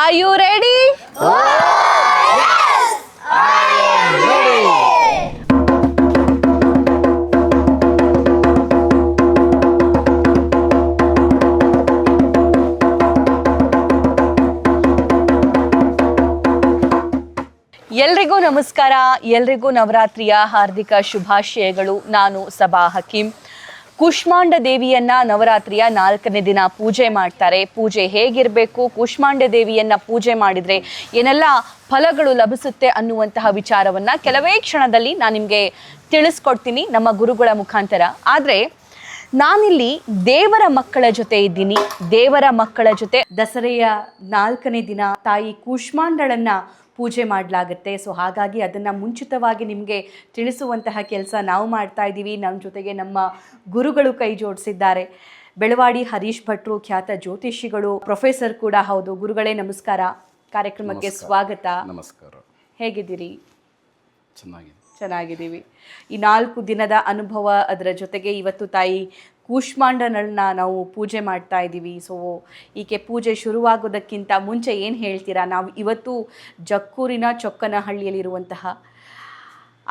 Are you ready ಎಲ್ರಿಗೂ ನಮಸ್ಕಾರ. ಎಲ್ರಿಗೂ ನವರಾತ್ರಿಯ ಹಾರ್ದಿಕ ಶುಭಾಶಯಗಳು. ನಾನು ಸಬಾ ಹಕೀಂ. ಕುಷ್ಮಾಂಡ ದೇವಿಯನ್ನ ನವರಾತ್ರಿಯ ನಾಲ್ಕನೇ ದಿನ ಪೂಜೆ ಮಾಡ್ತಾರೆ. ಪೂಜೆ ಹೇಗಿರಬೇಕು, ಕುಷ್ಮಾಂಡ ದೇವಿಯನ್ನ ಪೂಜೆ ಮಾಡಿದ್ರೆ ಏನೆಲ್ಲ ಫಲಗಳು ಲಭಿಸುತ್ತೆ ಅನ್ನುವಂತಹ ವಿಚಾರವನ್ನ ಕೆಲವೇ ಕ್ಷಣದಲ್ಲಿ ನಾನು ನಿಮಗೆ ತಿಳಿಸ್ಕೊಡ್ತೀನಿ ನಮ್ಮ ಗುರುಗಳ ಮುಖಾಂತರ. ಆದರೆ ನಾನಿಲ್ಲಿ ದೇವರ ಮಕ್ಕಳ ಜೊತೆ ಇದ್ದೀನಿ. ದೇವರ ಮಕ್ಕಳ ಜೊತೆ ದಸರೆಯ ನಾಲ್ಕನೇ ದಿನ ತಾಯಿ ಕೂಷ್ಮಾಂಡಳನ್ನ ಪೂಜೆ ಮಾಡಲಾಗುತ್ತೆ. ಸೊ ಹಾಗಾಗಿ ಅದನ್ನು ಮುಂಚಿತವಾಗಿ ನಿಮಗೆ ತಿಳಿಸುವಂತಹ ಕೆಲಸ ನಾವು ಮಾಡ್ತಾ ಇದ್ದೀವಿ. ನಮ್ಮ ಜೊತೆಗೆ ನಮ್ಮ ಗುರುಗಳು ಕೈ ಜೋಡಿಸಿದ್ದಾರೆ. ಬೆಳವಾಡಿ ಹರೀಶ್ ಭಟ್ರು ಖ್ಯಾತ ಜ್ಯೋತಿಷಿಗಳು ಪ್ರೊಫೆಸರ್ ಕೂಡ ಹೌದು. ಗುರುಗಳೇ ನಮಸ್ಕಾರ. ಕಾರ್ಯಕ್ರಮಕ್ಕೆ ಸ್ವಾಗತ. ನಮಸ್ಕಾರ. ಹೇಗಿದ್ದೀರಿ? ಚೆನ್ನಾಗಿದೆ. ಚೆನ್ನಾಗಿದ್ದೀವಿ. ಈ ನಾಲ್ಕು ದಿನದ ಅನುಭವ ಅದರ ಜೊತೆಗೆ ಇವತ್ತು ತಾಯಿ ಕೂಷ್ಮಾಂಡನನ್ನ ನಾವು ಪೂಜೆ ಮಾಡ್ತಾ ಇದ್ದೀವಿ. ಸೊ ಈಕೆ ಪೂಜೆ ಶುರುವಾಗೋದಕ್ಕಿಂತ ಮುಂಚೆ ಏನು ಹೇಳ್ತೀರಾ? ನಾವು ಇವತ್ತು ಜಕ್ಕೂರಿನ ಚೊಕ್ಕನಹಳ್ಳಿಯಲ್ಲಿರುವಂತಹ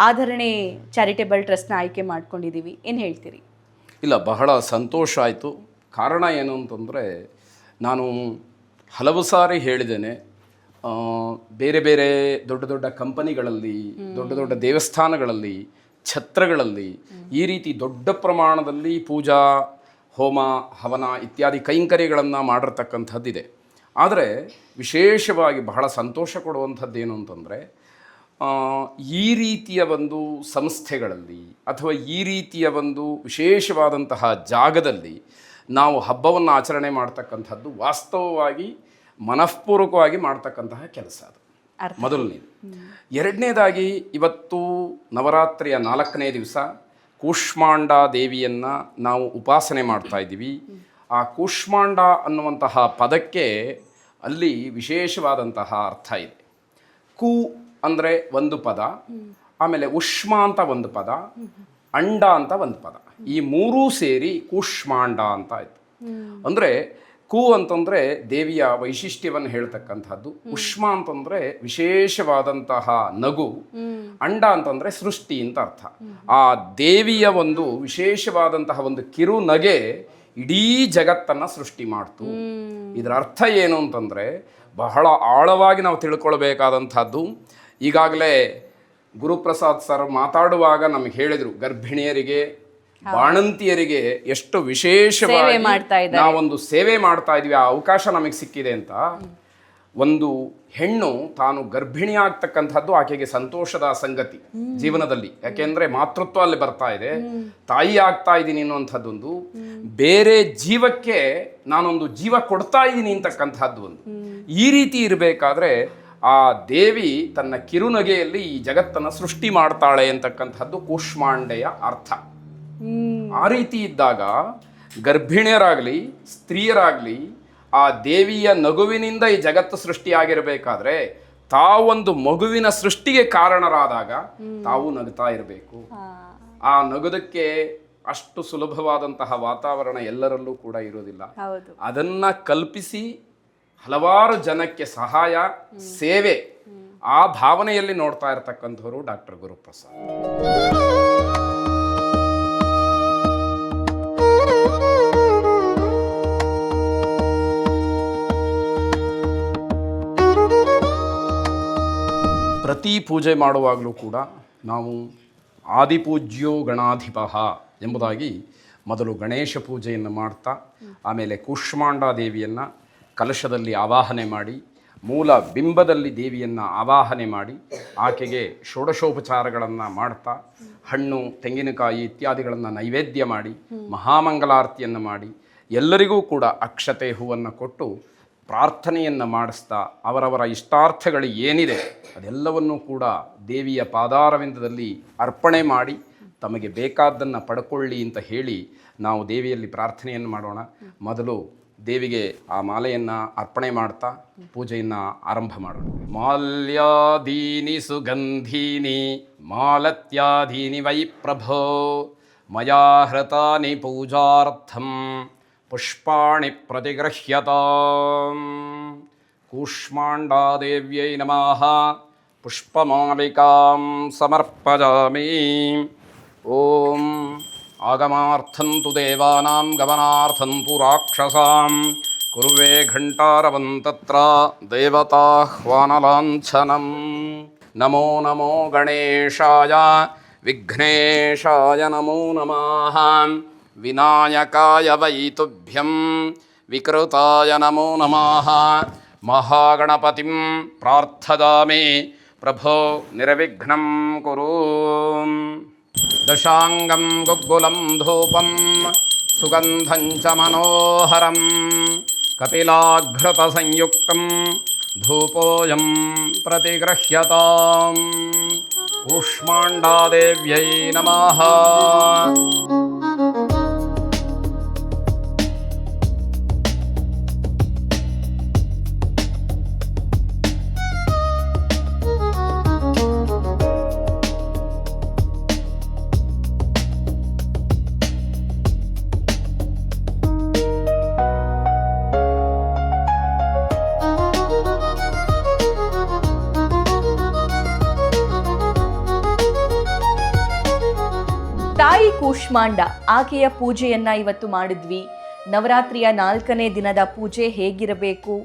ಆಧರಣೆ ಚಾರಿಟೇಬಲ್ ಟ್ರಸ್ಟ್ನ ಆಯ್ಕೆ ಮಾಡ್ಕೊಂಡಿದ್ದೀವಿ. ಏನು ಹೇಳ್ತೀರಿ? ಇಲ್ಲ ಬಹಳ ಸಂತೋಷ ಆಯಿತು. ಕಾರಣ ಏನು ಅಂತಂದರೆ ನಾನು ಹಲವು ಸಾರಿ ಹೇಳಿದ್ದೇನೆ ಬೇರೆ ಬೇರೆ ದೊಡ್ಡ ದೊಡ್ಡ ಕಂಪನಿಗಳಲ್ಲಿ ದೊಡ್ಡ ದೊಡ್ಡ ದೇವಸ್ಥಾನಗಳಲ್ಲಿ ಛತ್ರಗಳಲ್ಲಿ ಈ ರೀತಿ ದೊಡ್ಡ ಪ್ರಮಾಣದಲ್ಲಿ ಪೂಜಾ, ಹೋಮ, ಹವನ ಇತ್ಯಾದಿ ಕೈಂಕರ್ಯಗಳನ್ನು ಮಾಡಿರ್ತಕ್ಕಂಥದ್ದಿದೆ ಆದರೆ ವಿಶೇಷವಾಗಿ ಬಹಳ ಸಂತೋಷ ಕೊಡುವಂಥದ್ದೇನು ಅಂತಂದರೆ ಈ ರೀತಿಯ ಒಂದು ಸಂಸ್ಥೆಗಳಲ್ಲಿ ಅಥವಾ ಈ ರೀತಿಯ ಒಂದು ವಿಶೇಷವಾದಂತಹ ಜಾಗದಲ್ಲಿ ನಾವು ಹಬ್ಬವನ್ನು ಆಚರಣೆ ಮಾಡ್ತಕ್ಕಂಥದ್ದು ವಾಸ್ತವವಾಗಿ ಮನಃಪೂರ್ವಕವಾಗಿ ಮಾಡ್ತಕ್ಕಂತಹ ಕೆಲಸ ಅದು. ಮೊದಲನೇದು. ಎರಡನೇದಾಗಿ ಇವತ್ತು ನವರಾತ್ರಿಯ ನಾಲ್ಕನೇ ದಿವಸ ಕೂಷ್ಮಾಂಡ ದೇವಿಯನ್ನು ನಾವು ಉಪಾಸನೆ ಮಾಡ್ತಾ ಇದ್ದೀವಿ. ಆ ಕೂಷ್ಮಾಂಡ ಅನ್ನುವಂತಹ ಪದಕ್ಕೆ ಅಲ್ಲಿ ವಿಶೇಷವಾದಂತಹ ಅರ್ಥ ಇದೆ. ಕು ಅಂದರೆ ಒಂದು ಪದ ಆಮೇಲೆ ಉಷ್ಮ ಅಂತ ಒಂದು ಪದ ಅಂಡ ಅಂತ ಒಂದು ಪದ. ಈ ಮೂರೂ ಸೇರಿ ಕೂಷ್ಮಾಂಡ ಅಂತ ಆಯ್ತು. ಅಂದರೆ ಕು ಅಂತಂದ್ರೆ ದೇವಿಯ ವೈಶಿಷ್ಟ್ಯವನ್ನು ಹೇಳ್ತಕ್ಕಂಥದ್ದು. ಉಷ್ಮ ಅಂತಂದ್ರೆ ವಿಶೇಷವಾದಂತಹ ನಗು. ಅಂಡ ಅಂತಂದ್ರೆ ಸೃಷ್ಟಿ ಅಂತ ಅರ್ಥ. ಆ ದೇವಿಯ ಒಂದು ವಿಶೇಷವಾದಂತಹ ಒಂದು ಕಿರು ನಗೆ ಇಡೀ ಜಗತ್ತನ್ನ ಸೃಷ್ಟಿ ಮಾಡ್ತು. ಇದರ ಅರ್ಥ ಏನು ಅಂತಂದ್ರೆ ಬಹಳ ಆಳವಾಗಿ ನಾವು ತಿಳ್ಕೊಳ್ಬೇಕಾದಂಥದ್ದು. ಈಗಾಗಲೇ ಗುರುಪ್ರಸಾದ್ ಸರ್ ಮಾತಾಡುವಾಗ ನಮಗೆ ಹೇಳಿದರು ಗರ್ಭಿಣಿಯರಿಗೆ ಬಾಣಂತಿಯರಿಗೆ ಎಷ್ಟು ವಿಶೇಷವಾಗಿ. ನಾವೊಂದು ಸೇವೆ ಮಾಡ್ತಾ ಇದೀವಿ ಆ ಅವಕಾಶ ನಮಗೆ ಸಿಕ್ಕಿದೆ ಅಂತ. ಒಂದು ಹೆಣ್ಣು ತಾನು ಗರ್ಭಿಣಿ ಆಗ್ತಕ್ಕಂಥದ್ದು ಆಕೆಗೆ ಸಂತೋಷದ ಸಂಗತಿ ಜೀವನದಲ್ಲಿ. ಯಾಕೆಂದ್ರೆ ಮಾತೃತ್ವ ಅಲ್ಲಿ ಬರ್ತಾ ಇದೆ. ತಾಯಿ ಆಗ್ತಾ ಇದ್ದೀನಿ ಅನ್ನುವಂಥದ್ದೊಂದು. ಬೇರೆ ಜೀವಕ್ಕೆ ನಾನೊಂದು ಜೀವ ಕೊಡ್ತಾ ಇದ್ದೀನಿ ಅಂತಕ್ಕಂಥದ್ದು ಒಂದು. ಈ ರೀತಿ ಇರಬೇಕಾದ್ರೆ ಆ ದೇವಿ ತನ್ನ ಕಿರುನಗೆಯಲ್ಲಿ ಈ ಜಗತ್ತನ್ನ ಸೃಷ್ಟಿ ಮಾಡ್ತಾಳೆ ಅಂತಕ್ಕಂಥದ್ದು ಕೂಷ್ಮಾಂಡೆಯ ಅರ್ಥ. ಆ ರೀತಿ ಇದ್ದಾಗ ಗರ್ಭಿಣಿಯರಾಗಲಿ ಸ್ತ್ರೀಯರಾಗಲಿ ಆ ದೇವಿಯ ನಗುವಿನಿಂದ ಈ ಜಗತ್ತು ಸೃಷ್ಟಿಯಾಗಿರಬೇಕಾದ್ರೆ ತಾವೊಂದು ಮಗುವಿನ ಸೃಷ್ಟಿಗೆ ಕಾರಣರಾದಾಗ ತಾವು ನಗ್ತಾ ಇರಬೇಕು. ಆ ನಗುದಕ್ಕೆ ಅಷ್ಟು ಸುಲಭವಾದಂತಹ ವಾತಾವರಣ ಎಲ್ಲರಲ್ಲೂ ಕೂಡ ಇರೋದಿಲ್ಲ ಅದನ್ನ ಕಲ್ಪಿಸಿ ಹಲವಾರು ಜನಕ್ಕೆ ಸಹಾಯ ಸೇವೆ ಆ ಭಾವನೆಯಲ್ಲಿ ನೋಡ್ತಾ ಇರತಕ್ಕಂಥವರು ಡಾಕ್ಟರ್ ಗುರುಪ್ರಸಾದ್. ಪ್ರತಿ ಪೂಜೆ ಮಾಡುವಾಗಲೂ ಕೂಡ ನಾವು ಆದಿಪೂಜ್ಯೋ ಗಣಾಧಿಪ ಎಂಬುದಾಗಿ ಮೊದಲು ಗಣೇಶ ಪೂಜೆಯನ್ನು ಮಾಡ್ತಾ, ಆಮೇಲೆ ಕೂಷ್ಮಾಂಡ ದೇವಿಯನ್ನು ಕಲಶದಲ್ಲಿ ಆವಾಹನೆ ಮಾಡಿ, ಮೂಲ ಬಿಂಬದಲ್ಲಿ ದೇವಿಯನ್ನು ಆವಾಹನೆ ಮಾಡಿ, ಆಕೆಗೆ ಷೋಡಶೋಪಚಾರಗಳನ್ನು ಮಾಡ್ತಾ, ಹಣ್ಣು, ತೆಂಗಿನಕಾಯಿ ಇತ್ಯಾದಿಗಳನ್ನು ನೈವೇದ್ಯ ಮಾಡಿ, ಮಹಾಮಂಗಲಾರತಿಯನ್ನು ಮಾಡಿ, ಎಲ್ಲರಿಗೂ ಕೂಡ ಅಕ್ಷತೆ ಹೂವನ್ನು ಕೊಟ್ಟು ಪ್ರಾರ್ಥನೆಯನ್ನು ಮಾಡಿಸ್ತಾ ಅವರವರ ಇಷ್ಟಾರ್ಥಗಳು ಏನಿದೆ ಅದೆಲ್ಲವನ್ನೂ ಕೂಡ ದೇವಿಯ ಪಾದಾರವಿಂದದಲ್ಲಿ ಅರ್ಪಣೆ ಮಾಡಿ ತಮಗೆ ಬೇಕಾದ್ದನ್ನು ಪಡ್ಕೊಳ್ಳಿ ಅಂತ ಹೇಳಿ ನಾವು ದೇವಿಯಲ್ಲಿ ಪ್ರಾರ್ಥನೆಯನ್ನು ಮಾಡೋಣ. ಮೊದಲು ದೇವಿಗೆ ಆ ಮಾಲೆಯನ್ನು ಅರ್ಪಣೆ ಮಾಡ್ತಾ ಪೂಜೆಯನ್ನು ಆರಂಭ ಮಾಡೋಣ. ಮಾಲ್ಯಾದೀನಿ ಸುಗಂಧೀನಿ ಮಾಲತ್ಯಾದೀನಿ ವೈ ಪ್ರಭೋ ಮಯಾ ಹೃತಾನಿ ಪೂಜಾರ್ಥಂ. पुष्पाणि प्रतिगृह्यताम्। कूष्माण्डादेव्यै नमः। पुष्पमालिकां समर्पयामि ॐ आगमार्थं तु देवानां गमनार्थं तु राक्षसां कुर्वे घण्टारवं तत्र देवताह्वानलाञ्छनं नमो नमो गणेशाय, विघ्नेशाय नमो नमः। विनायकाय वै तुभ्यं विकृताय नमो नमः। महागणपतिं प्रार्थदामि। प्रभो निर्विघ्नं कुरु। दशाङ्गं गुग्गुलं धूपं। सुगन्धं च मनोहरं कपिलाघृतसंयुक्तं धूपोऽयं प्रतिगृह्यताम्। कूष्माण्डादेव्यै नमः। ತಾಯಿ ಕೂಷ್ಮಾಂಡ, ಆಕೆಯ ಪೂಜೆಯನ್ನ ಇವತ್ತು ಮಾಡಿದ್ವಿ. ನವರಾತ್ರಿಯ ನಾಲ್ಕನೇ ದಿನದ ಪೂಜೆ ಹೇಗಿರಬೇಕು?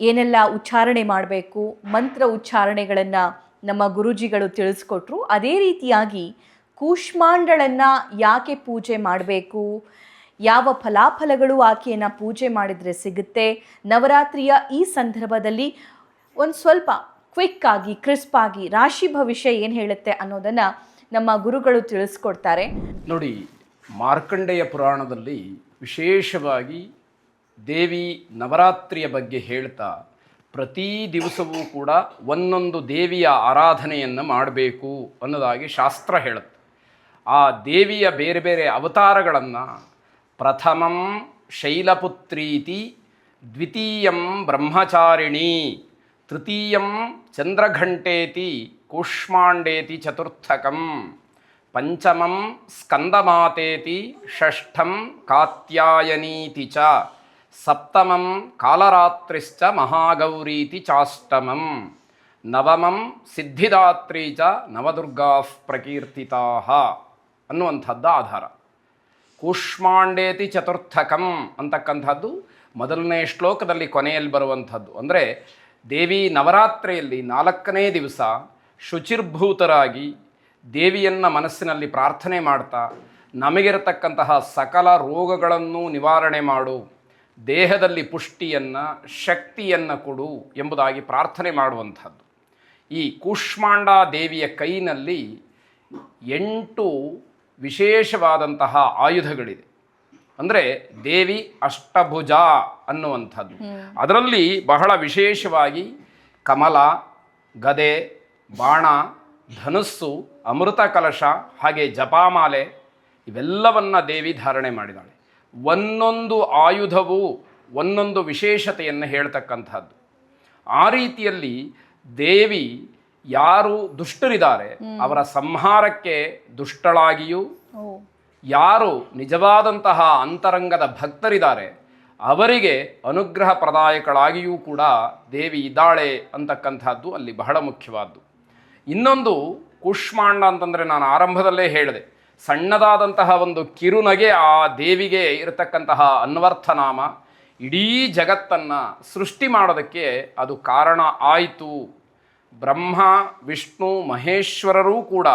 ಏನೆಲ್ಲ ಉಚ್ಚಾರಣೆ ಮಾಡಬೇಕು? ಮಂತ್ರ ಉಚ್ಚಾರಣೆಗಳನ್ನು ನಮ್ಮ ಗುರುಜಿಗಳು ತಿಳಿಸ್ಕೊಟ್ರು. ಅದೇ ರೀತಿಯಾಗಿ ಕೂಷ್ಮಾಂಡಳನ್ನು ಯಾಕೆ ಪೂಜೆ ಮಾಡಬೇಕು? ಯಾವ ಫಲಾಫಲಗಳು ಆಕೆಯನ್ನು ಪೂಜೆ ಮಾಡಿದರೆ ಸಿಗುತ್ತೆ? ನವರಾತ್ರಿಯ ಈ ಸಂದರ್ಭದಲ್ಲಿ ಒಂದು ಸ್ವಲ್ಪ ಕ್ವಿಕ್ಕಾಗಿ ಕ್ರಿಸ್ಪಾಗಿ ರಾಶಿ ಭವಿಷ್ಯ ಏನು ಹೇಳುತ್ತೆ ಅನ್ನೋದನ್ನು ನಮ್ಮ ಗುರುಗಳು ತಿಳಿಸ್ಕೊಡ್ತಾರೆ. ನೋಡಿ, ಮಾರ್ಕಂಡೆಯ ಪುರಾಣದಲ್ಲಿ ವಿಶೇಷವಾಗಿ ದೇವಿ ನವರಾತ್ರಿಯ ಬಗ್ಗೆ ಹೇಳ್ತಾ, ಪ್ರತಿ ದಿವಸವೂ ಕೂಡ ಒಂದೊಂದು ದೇವಿಯ ಆರಾಧನೆಯನ್ನು ಮಾಡಬೇಕು ಅನ್ನೋದಾಗಿ ಶಾಸ್ತ್ರ ಹೇಳುತ್ತೆ. ಆ ದೇವಿಯ ಬೇರೆ ಬೇರೆ ಅವತಾರಗಳನ್ನು ಪ್ರಥಮಂ ಶೈಲಪುತ್ರೀತಿ, ದ್ವಿತೀಯಂ ಬ್ರಹ್ಮಚಾರಿಣಿ, ತೃತೀಯಂ ಚಂದ್ರಘಂಟೇತಿ ಕೂಷ್ಮಾಂಡೇತಿ ಚತುರ್ಥಕಂ ಪಂಚಮಂ ಸ್ಕಂದಮಾತೇತಿ ಷಷ್ಠಂ ಕಾತ್ಯಾಯನೀತಿ ಚ ಸಪ್ತಮಂ ಕಾಲರಾತ್ರಿಶ್ಚ ಮಹಾಗೌರೀತಿ ಚಾಷ್ಟಮಂ ನವಮಂ ಸಿದ್ಧಿದಾತ್ರಿ ಚ ನವದುರ್ಗಾ ಪ್ರಕೀರ್ತಿತಾ ಅನ್ನುವಂಥದ್ದು ಆಧಾರ ಕೂಷ್ಮಾಂಡೇತಿ ಚತುರ್ಥಕಂ ಅಂತಕ್ಕಂಥದ್ದು ಮೊದಲನೇ ಶ್ಲೋಕದಲ್ಲಿ ಕೊನೆಯಲ್ಲಿ ಬರುವಂಥದ್ದು ಅಂದರೆ ದೇವಿ ನವರಾತ್ರಿಯಲ್ಲಿ ನಾಲ್ಕನೇ ದಿವಸ ಶುಚಿರ್ಭೂತರಾಗಿ ದೇವಿಯನ್ನು ಮನಸ್ಸಿನಲ್ಲಿ ಪ್ರಾರ್ಥನೆ ಮಾಡ್ತಾ ನಮಗಿರತಕ್ಕಂತಹ ಸಕಲ ರೋಗಗಳನ್ನು ನಿವಾರಣೆ ಮಾಡು ದೇಹದಲ್ಲಿ ಪುಷ್ಟಿಯನ್ನು ಶಕ್ತಿಯನ್ನು ಕೊಡು ಎಂಬುದಾಗಿ ಪ್ರಾರ್ಥನೆ ಮಾಡುವಂಥದ್ದು. ಈ ಕೂಷ್ಮಾಂಡ ದೇವಿಯ ಕೈನಲ್ಲಿ ಎಂಟು ವಿಶೇಷವಾದಂತಹ ಆಯುಧಗಳಿದೆ. ಅಂದರೆ ದೇವಿ ಅಷ್ಟಭುಜ ಅನ್ನುವಂಥದ್ದು. ಅದರಲ್ಲಿ ಬಹಳ ವಿಶೇಷವಾಗಿ ಕಮಲ ಗದೆ ಬಾಣ ಧನುಸ್ಸು ಅಮೃತ ಕಲಶ ಹಾಗೆ ಜಪಾಮಾಲೆ ಇವೆಲ್ಲವನ್ನ ದೇವಿ ಧಾರಣೆ ಮಾಡಿದಾಳೆ. ಒಂದೊಂದು ಆಯುಧವು ಒಂದೊಂದು ವಿಶೇಷತೆಯನ್ನು ಹೇಳ್ತಕ್ಕಂಥದ್ದು. ಆ ರೀತಿಯಲ್ಲಿ ದೇವಿ ಯಾರು ದುಷ್ಟರಿದ್ದಾರೆ ಅವರ ಸಂಹಾರಕ್ಕೆ ದುಷ್ಟಳಾಗಿಯೂ ಯಾರು ನಿಜವಾದಂತಹ ಅಂತರಂಗದ ಭಕ್ತರಿದ್ದಾರೆ ಅವರಿಗೆ ಅನುಗ್ರಹ ಪ್ರದಾಯಕಳಾಗಿಯೂ ಕೂಡ ದೇವಿ ಇದ್ದಾಳೆ ಅಂತಕ್ಕಂಥದ್ದು ಅಲ್ಲಿ ಬಹಳ ಮುಖ್ಯವಾದ್ದು. ಇನ್ನೊಂದು ಕುಷ್ಮಾಂಡ ಅಂತಂದರೆ ನಾನು ಆರಂಭದಲ್ಲೇ ಹೇಳಿದೆ. ಸಣ್ಣದಾದಂತಹ ಒಂದು ಕಿರುನಗೆ ಆ ದೇವಿಗೆ ಇರತಕ್ಕಂತಹ ಅನ್ವರ್ಥನಾಮ ಇಡೀ ಜಗತ್ತನ್ನು ಸೃಷ್ಟಿ ಮಾಡೋದಕ್ಕೆ ಅದು ಕಾರಣ ಆಯಿತು. ಬ್ರಹ್ಮ, ವಿಷ್ಣು, ಮಹೇಶ್ವರರೂ ಕೂಡ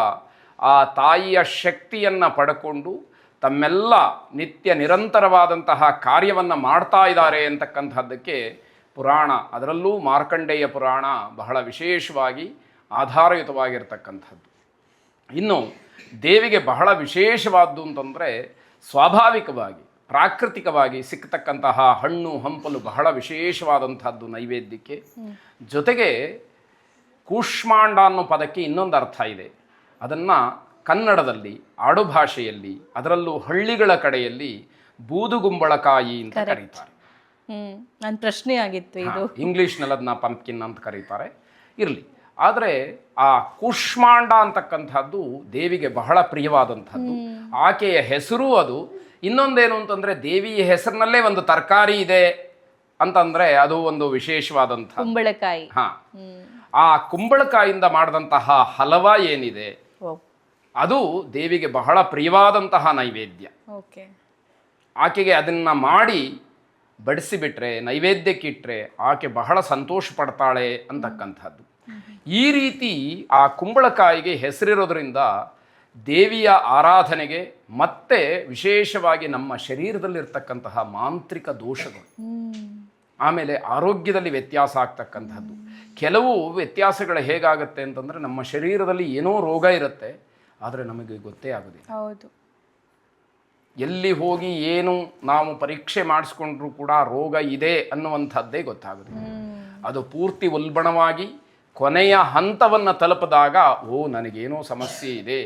ಆ ತಾಯಿಯ ಶಕ್ತಿಯನ್ನು ಪಡ್ಕೊಂಡು ತಮ್ಮೆಲ್ಲ ನಿತ್ಯ ನಿರಂತರವಾದಂತಹ ಕಾರ್ಯವನ್ನು ಮಾಡ್ತಾ ಇದ್ದಾರೆ ಅಂತಕ್ಕಂಥದ್ದಕ್ಕೆ ಪುರಾಣ, ಅದರಲ್ಲೂ ಮಾರ್ಕಂಡೇಯ ಪುರಾಣ ಬಹಳ ವಿಶೇಷವಾಗಿ ಆಧಾರಯುತವಾಗಿರ್ತಕ್ಕಂಥದ್ದು. ಇನ್ನು ದೇವಿಗೆ ಬಹಳ ವಿಶೇಷವಾದ್ದು ಅಂತಂದರೆ ಸ್ವಾಭಾವಿಕವಾಗಿ ಪ್ರಾಕೃತಿಕವಾಗಿ ಸಿಕ್ಕತಕ್ಕಂತಹ ಹಣ್ಣು ಹಂಪಲು ಬಹಳ ವಿಶೇಷವಾದಂಥದ್ದು ನೈವೇದ್ಯಕ್ಕೆ. ಜೊತೆಗೆ ಕೂಷ್ಮಾಂಡ ಅನ್ನೋ ಪದಕ್ಕೆ ಇನ್ನೊಂದು ಅರ್ಥ ಇದೆ. ಅದನ್ನು ಕನ್ನಡದಲ್ಲಿ ಆಡುಭಾಷೆಯಲ್ಲಿ ಅದರಲ್ಲೂ ಹಳ್ಳಿಗಳ ಕಡೆಯಲ್ಲಿ ಬೂದುಗುಂಬಳಕಾಯಿ ಅಂತ ಕರೀತಾರೆ. ನನ್ನ ಪ್ರಶ್ನೆ ಆಗಿತ್ತು ಇದು. ಇಂಗ್ಲೀಷ್ನಲ್ಲಿ ಅದನ್ನ ಪಂಪ್ಕಿನ್ ಅಂತ ಕರೀತಾರೆ. ಇರಲಿ. ಆದರೆ ಆ ಕೂಷ್ಮಾಂಡ ಅಂತಕ್ಕಂಥದ್ದು ದೇವಿಗೆ ಬಹಳ ಪ್ರಿಯವಾದಂಥದ್ದು. ಆಕೆಯ ಹೆಸರು ಅದು. ಇನ್ನೊಂದೇನು ಅಂತಂದರೆ ದೇವಿಯ ಹೆಸರಿನಲ್ಲೇ ಒಂದು ತರಕಾರಿ ಇದೆ ಅಂತಂದರೆ ಅದು ಒಂದು ವಿಶೇಷವಾದಂಥ ಕುಂಬಳಕಾಯಿ. ಹಾ. ಆ ಕುಂಬಳಕಾಯಿಂದ ಮಾಡಿದಂತಹ ಹಲವ ಏನಿದೆ ಅದು ದೇವಿಗೆ ಬಹಳ ಪ್ರಿಯವಾದಂತಹ ನೈವೇದ್ಯ. ಓಕೆ. ಆಕೆಗೆ ಅದನ್ನ ಮಾಡಿ ಬಡಿಸಿಬಿಟ್ರೆ ನೈವೇದ್ಯಕ್ಕಿಟ್ರೆ ಆಕೆ ಬಹಳ ಸಂತೋಷ ಪಡ್ತಾಳೆ ಅಂತಕ್ಕಂಥದ್ದು. ಈ ರೀತಿ ಆ ಕುಂಬಳಕಾಯಿಗೆ ಹೆಸರಿರೋದ್ರಿಂದ ದೇವಿಯ ಆರಾಧನೆಗೆ ಮತ್ತೆ ವಿಶೇಷವಾಗಿ ನಮ್ಮ ಶರೀರದಲ್ಲಿರ್ತಕ್ಕಂತಹ ಮಾಂತ್ರಿಕ ದೋಷಗಳು ಆಮೇಲೆ ಆರೋಗ್ಯದಲ್ಲಿ ವ್ಯತ್ಯಾಸ ಆಗ್ತಕ್ಕಂಥದ್ದು ಕೆಲವು ವ್ಯತ್ಯಾಸಗಳು ಹೇಗಾಗುತ್ತೆ ಅಂತಂದ್ರೆ ನಮ್ಮ ಶರೀರದಲ್ಲಿ ಏನೋ ರೋಗ ಇರುತ್ತೆ ಆದರೆ ನಮಗೆ ಗೊತ್ತೇ ಆಗೋದಿಲ್ಲ. ಹೌದು. ಎಲ್ಲಿ ಹೋಗಿ ಏನು ನಾವು ಪರೀಕ್ಷೆ ಮಾಡಿಸ್ಕೊಂಡ್ರೂ ಕೂಡ ರೋಗ ಇದೆ ಅನ್ನುವಂಥದ್ದೇ ಗೊತ್ತಾಗೋದಿಲ್ಲ. ಅದು ಪೂರ್ತಿ ಉಲ್ಬಣವಾಗಿ ಕೊನೆಯ ಹಂತವನ್ನು ತಲುಪಿದಾಗ ಓ ನನಗೇನೋ ಸಮಸ್ಯೆ ಇದೆ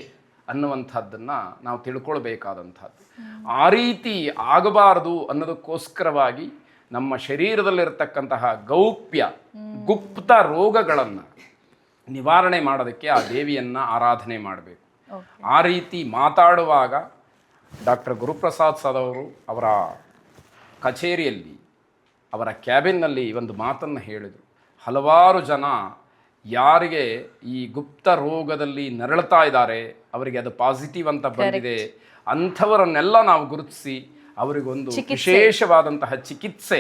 ಅನ್ನುವಂಥದ್ದನ್ನು ನಾವು ತಿಳ್ಕೊಳ್ಬೇಕಾದಂಥದ್ದು. ಆ ರೀತಿ ಆಗಬಾರದು ಅನ್ನೋದಕ್ಕೋಸ್ಕರವಾಗಿ ನಮ್ಮ ಶರೀರದಲ್ಲಿರತಕ್ಕಂತಹ ಗೌಪ್ಯ ಗುಪ್ತ ರೋಗಗಳನ್ನು ನಿವಾರಣೆ ಮಾಡೋದಕ್ಕೆ ಆ ದೇವಿಯನ್ನು ಆರಾಧನೆ ಮಾಡಬೇಕು. ಆ ರೀತಿ ಮಾತಾಡುವಾಗ ಡಾಕ್ಟರ್ ಗುರುಪ್ರಸಾದ್ ಸದವರು ಅವರು ಅವರ ಕಚೇರಿಯಲ್ಲಿ ಅವರ ಕ್ಯಾಬಿನ್ನಲ್ಲಿ ಒಂದು ಮಾತನ್ನು ಹೇಳಿದರು. ಹಲವಾರು ಜನ ಯಾರಿಗೆ ಈ ಗುಪ್ತ ರೋಗದಲ್ಲಿ ನರಳ್ತಾ ಇದ್ದಾರೆ ಅವರಿಗೆ ಅದು ಪಾಸಿಟಿವ್ ಅಂತ ಬಂದಿದೆ ಅಂಥವರನ್ನೆಲ್ಲ ನಾವು ಗುರುತಿಸಿ ಅವರಿಗೊಂದು ವಿಶೇಷವಾದಂತಹ ಚಿಕಿತ್ಸೆ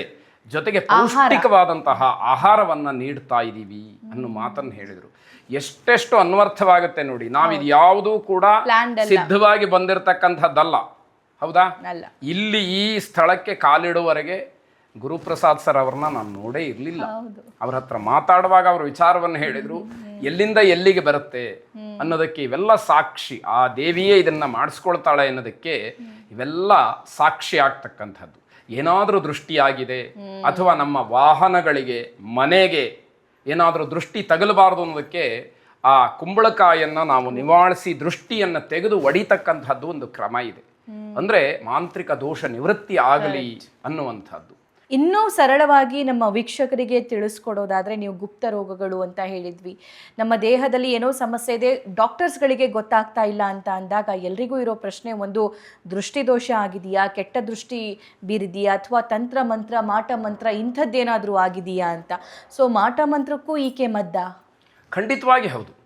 ಜೊತೆಗೆ ಪೌಷ್ಟಿಕವಾದಂತಹ ಆಹಾರವನ್ನು ನೀಡ್ತಾ ಇದ್ದೀವಿ ಅನ್ನೋ ಮಾತನ್ನು ಹೇಳಿದರು. ಎಷ್ಟೆಷ್ಟು ಅನ್ವರ್ಥವಾಗುತ್ತೆ ನೋಡಿ ನಾವಿದು ಯಾವುದೂ ಕೂಡ ಸಿದ್ಧವಾಗಿ ಬಂದಿರತಕ್ಕಂಥದ್ದಲ್ಲ. ಹೌದಾ? ಇಲ್ಲಿ ಈ ಸ್ಥಳಕ್ಕೆ ಕಾಲಿಡುವವರೆಗೆ ಗುರುಪ್ರಸಾದ್ ಸರ್ ಅವ್ರನ್ನ ನಾನು ನೋಡೇ ಇರಲಿಲ್ಲ. ಅವ್ರ ಹತ್ರ ಮಾತಾಡುವಾಗ ಅವ್ರ ವಿಚಾರವನ್ನು ಹೇಳಿದ್ರು. ಎಲ್ಲಿಂದ ಎಲ್ಲಿಗೆ ಬರುತ್ತೆ ಅನ್ನೋದಕ್ಕೆ ಇವೆಲ್ಲ ಸಾಕ್ಷಿ ಆ ದೇವಿಯೇ ಇದನ್ನ ಮಾಡಿಸ್ಕೊಳ್ತಾಳೆ ಅನ್ನೋದಕ್ಕೆ ಇವೆಲ್ಲ ಸಾಕ್ಷಿ ಆಗ್ತಕ್ಕಂಥದ್ದು. ಏನಾದರೂ ದೃಷ್ಟಿಯಾಗಿದೆ ಅಥವಾ ನಮ್ಮ ವಾಹನಗಳಿಗೆ ಮನೆಗೆ ಏನಾದರೂ ದೃಷ್ಟಿ ತಗಲಬಾರದು ಅನ್ನೋದಕ್ಕೆ ಆ ಕುಂಬಳಕಾಯನ್ನು ನಾವು ನಿವಾರಿಸಿ ದೃಷ್ಟಿಯನ್ನು ತೆಗೆದು ಒಡಿತಕ್ಕಂಥದ್ದು ಒಂದು ಕ್ರಮ ಇದೆ. ಅಂದ್ರೆ ಮಾಂತ್ರಿಕ ದೋಷ ನಿವೃತ್ತಿ ಆಗಲಿ ಅನ್ನುವಂಥದ್ದು. ಇನ್ನೂ ಸರಳವಾಗಿ ನಮ್ಮ ವೀಕ್ಷಕರಿಗೆ ತಿಳಿಸ್ಕೊಡೋದಾದರೆ ನೀವು ಗುಪ್ತ ರೋಗಗಳು ಅಂತ ಹೇಳಿದ್ವಿ. ನಮ್ಮ ದೇಹದಲ್ಲಿ ಏನೋ ಸಮಸ್ಯೆ ಇದೆ, ಡಾಕ್ಟರ್ಸ್ಗಳಿಗೆ ಗೊತ್ತಾಗ್ತಾ ಇಲ್ಲ ಅಂತ ಅಂದಾಗ ಎಲ್ರಿಗೂ ಇರೋ ಪ್ರಶ್ನೆ ಒಂದು, ದೃಷ್ಟಿದೋಷ ಆಗಿದೆಯಾ, ಕೆಟ್ಟ ದೃಷ್ಟಿ ಬೀರಿದೆಯಾ, ಅಥವಾ ತಂತ್ರ ಮಂತ್ರ, ಮಾಟ ಮಂತ್ರ ಇಂಥದ್ದೇನಾದರೂ ಆಗಿದೆಯಾ ಅಂತ. ಸೊ, ಮಾಟ ಮಂತ್ರಕ್ಕೂ ಈಕೆ ಮದ್ದ? ಖಂಡಿತವಾಗಿ ಹೌದು.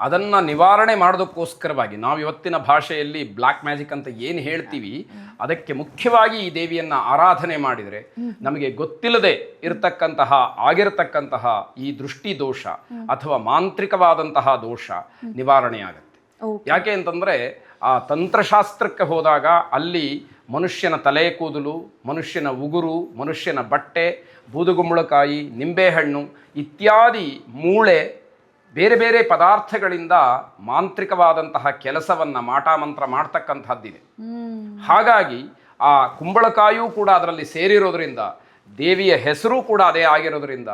ಅದನ್ನು ನಿವಾರಣೆ ಮಾಡೋದಕ್ಕೋಸ್ಕರವಾಗಿ ನಾವು ಇವತ್ತಿನ ಭಾಷೆಯಲ್ಲಿ ಬ್ಲ್ಯಾಕ್ ಮ್ಯಾಜಿಕ್ ಅಂತ ಏನು ಹೇಳ್ತೀವಿ ಅದಕ್ಕೆ ಮುಖ್ಯವಾಗಿ ಈ ದೇವಿಯನ್ನು ಆರಾಧನೆ ಮಾಡಿದರೆ ನಮಗೆ ಗೊತ್ತಿಲ್ಲದೆ ಇರತಕ್ಕಂತಹ ಆಗಿರತಕ್ಕಂತಹ ಈ ದೃಷ್ಟಿ ದೋಷ ಅಥವಾ ಮಾಂತ್ರಿಕವಾದಂತಹ ದೋಷ ನಿವಾರಣೆಯಾಗತ್ತೆ ಆಗುತ್ತೆ. ಯಾಕೆ ಅಂತಂದರೆ ಆ ತಂತ್ರಶಾಸ್ತ್ರಕ್ಕೆ ಹೋದಾಗ ಅಲ್ಲಿ ಮನುಷ್ಯನ ತಲೆ ಕೂದಲು ಮನುಷ್ಯನ ಉಗುರು ಮನುಷ್ಯನ ಬಟ್ಟೆ ಬೂದುಗುಂಬಳಕಾಯಿ ನಿಂಬೆಹಣ್ಣು ಇತ್ಯಾದಿ ಮೂಳೆ ಬೇರೆ ಬೇರೆ ಪದಾರ್ಥಗಳಿಂದ ಮಾಂತ್ರಿಕವಾದಂತಹ ಕೆಲಸವನ್ನು ಮಾಟಾಮಂತ್ರ ಮಾಡ್ತಕ್ಕಂಥದ್ದಿದೆ. ಹಾಗಾಗಿ ಆ ಕುಂಬಳಕಾಯೂ ಕೂಡ ಅದರಲ್ಲಿ ಸೇರಿರೋದ್ರಿಂದ ದೇವಿಯ ಹೆಸರು ಕೂಡ ಅದೇ ಆಗಿರೋದ್ರಿಂದ